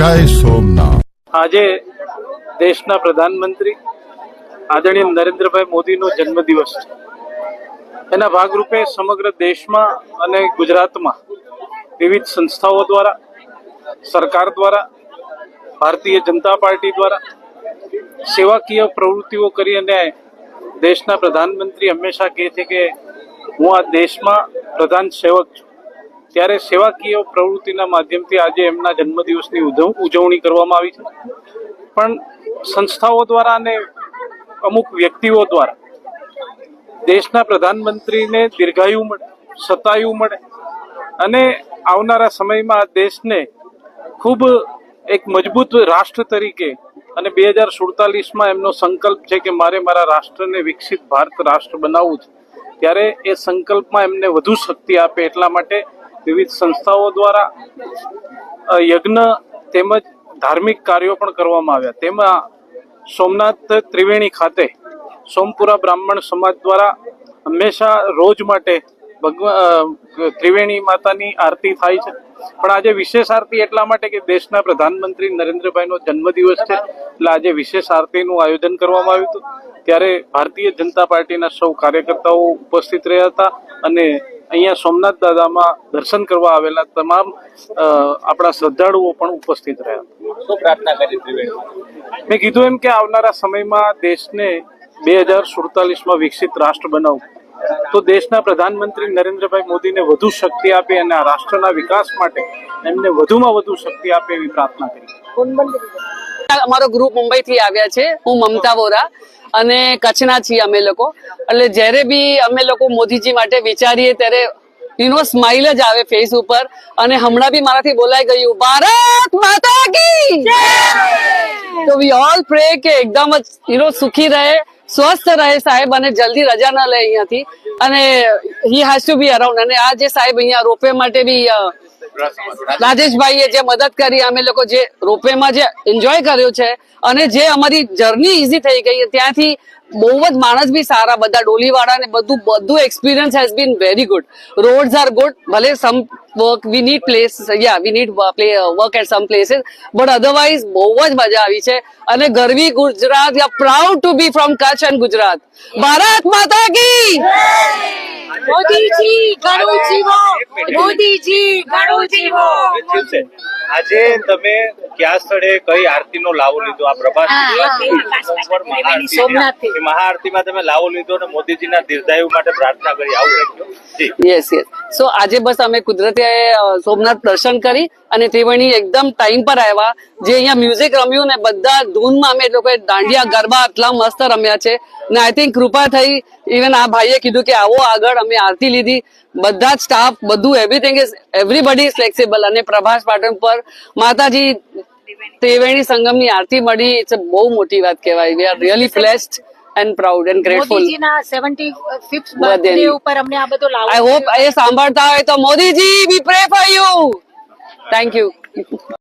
જય સોમનાથ. આજે દેશના પ્રધાનમંત્રી આદરણીય નરેન્દ્રભાઈ મોદીનો જન્મદિવસ છે. એના ભાગરૂપે સમગ્ર દેશમાં અને ગુજરાતમાં વિવિધ સંસ્થાઓ દ્વારા, સરકાર દ્વારા, ભારતીય જનતા પાર્ટી દ્વારા સેવાકીય પ્રવૃત્તિઓ કરી અને દેશના પ્રધાનમંત્રી હંમેશા કહે છે કે હું આ દેશમાં પ્રધાન સેવક છું. ત્યારે સેવાકીય પ્રવૃત્તિના માધ્યમથી આજે એમના જન્મદિવસની ઉજવ- ઉજવણી કરવામાં આવી છે. પણ સંસ્થાઓ દ્વારા અને અમુક વ્યક્તિઓ દ્વારા દેશના પ્રધાનમંત્રીને દીર્ઘાયુ મળે, સતાયુ મળે અને આવનારા સમયમાં દેશને ખૂબ એક મજબૂત રાષ્ટ્ર તરીકે અને બે હજાર સુડતાલીસમાં એમનો સંકલ્પ છે કે મારે મારા રાષ્ટ્રને વિકસિત ભારત રાષ્ટ્ર બનાવવું છે. ત્યારે એ સંકલ્પમાં એમને વધુ શક્તિ આપે એટલા માટે વિવિધ સંસ્થાઓ દ્વારા યજ્ઞ તેમજ ધાર્મિક કાર્યો પણ કરવામાં આવ્યા. તેમાં સોમનાથ ત્રિવેણી ખાતે સોમપુરા બ્રાહ્મણ સમાજ દ્વારા હંમેશા રોજ માટે ભગવાન ત્રિવેણી માતાની આરતી થાય છે. પણ આજે વિશેષ આરતી એટલા માટે કે દેશના પ્રધાનમંત્રી નરેન્દ્રભાઈનો જન્મદિવસ છે, એટલે આજે વિશેષ આરતીનું આયોજન કરવામાં આવ્યું હતું. ત્યારે ભારતીય જનતા પાર્ટીના સૌ કાર્યકર્તાઓ ઉપસ્થિત રહ્યા હતા અને અહીંયા સોમનાથ દાદામાં દર્શન કરવા આવેલા તમામ આપણા શ્રદ્ધાળુઓ પણ ઉપસ્થિત રહ્યા. શું પ્રાર્થના કરી ત્રિવેણી મેં કીધું એમ કે આવનારા સમયમાં દેશને બે હજાર સુડતાલીસમાં વિકસિત રાષ્ટ્ર બનાવવું તો દેશના પ્રધાનમંત્રી નરેન્દ્રભાઈ મોદીને વધુ શક્તિ આપે અને આ રાષ્ટ્રના વિકાસ માટે એમને વધુમાં વધુ શક્તિ આપે એવી પ્રાર્થના કરી. અમારો ગ્રુપ મુંબઈ થી આવ્યા છે. હું મમતા વોરા અને કચ્છના છીએ અમે લોકો. એટલે જ્યારે બી અમે લોકો મોદીજી માટે વિચારીએ ત્યારે એનો સ્માઇલ જ આવે ફેસ ઉપર. અને હમણાં બી મારાથી બોલાઈ ગયું ભારત માતા કી! તો વી ઓલ પ્રે કે એકદમ જ યુનો સુખી રહે સ્વસ્થ રહે સાહેબ અને જલ્દી રજા ન લે અહીંયાથી. અને he has to be around અને આ જે સાહેબ અહીંયા રોપવે માટે બી રાજેશભાઈએ જે મદદ કરી, અમે લોકો જે રોપવેમાં જે એન્જોય કર્યું છે અને જે અમારી જર્ની ઈઝી થઈ ગઈ, ત્યાંથી બહુ જ માણસ બી સારા, બધા ડોલીવાળા ને બધું બધું experience has been very good roads are good ભલે some work we need place yeah we need work at some places but otherwise બહુ જ મજા આવી છે. અને ગરવી Gujarat yeah proud to be from Kutch and Gujarat. Bharat માતા કી! ઘણું જીવો મોદીજી ઘણું જીવો. આજે તમે કયા સ્થળે કઈ આરતીનો લાવો લીધો? આ પ્રભાત મહાઆરતી મહાઆરતીમાં તમે લાવો લીધો અને મોદીજીના દીર્ઘાયુ માટે પ્રાર્થના કરી. આવું યસ યસ સો આજે બસ અમે કુદરતે સોમનાથ દર્શન કરી અને ત્રિવેણી એકદમ ટાઈમ પર આવ્યા. જે અહીંયા મ્યુઝિક રમ્યું ને બધા ધૂનમાં અમે લોકોએ દાંડિયા ગરબા આટલા મસ્ત રમ્યા છે. ને આઈ થિંક કૃપા થઈ. ઇવન આ ભાઈએ કીધું કે આવો આગળ અમે આરતી લીધી. બધા જ સ્ટાફ બધું everything is everybody is flexible અને પ્રભાસ પાટણ પર માતાજી ત્રિવેણી સંગમની આરતી મળી. ઇટ્સ બહુ મોટી વાત કહેવાય. We are really blessed and proud and grateful birthday ઉપર અમને આ બધો લાવો આઈ હોપ એ સાંભળતા હોય તો Modiji we pray for you thank you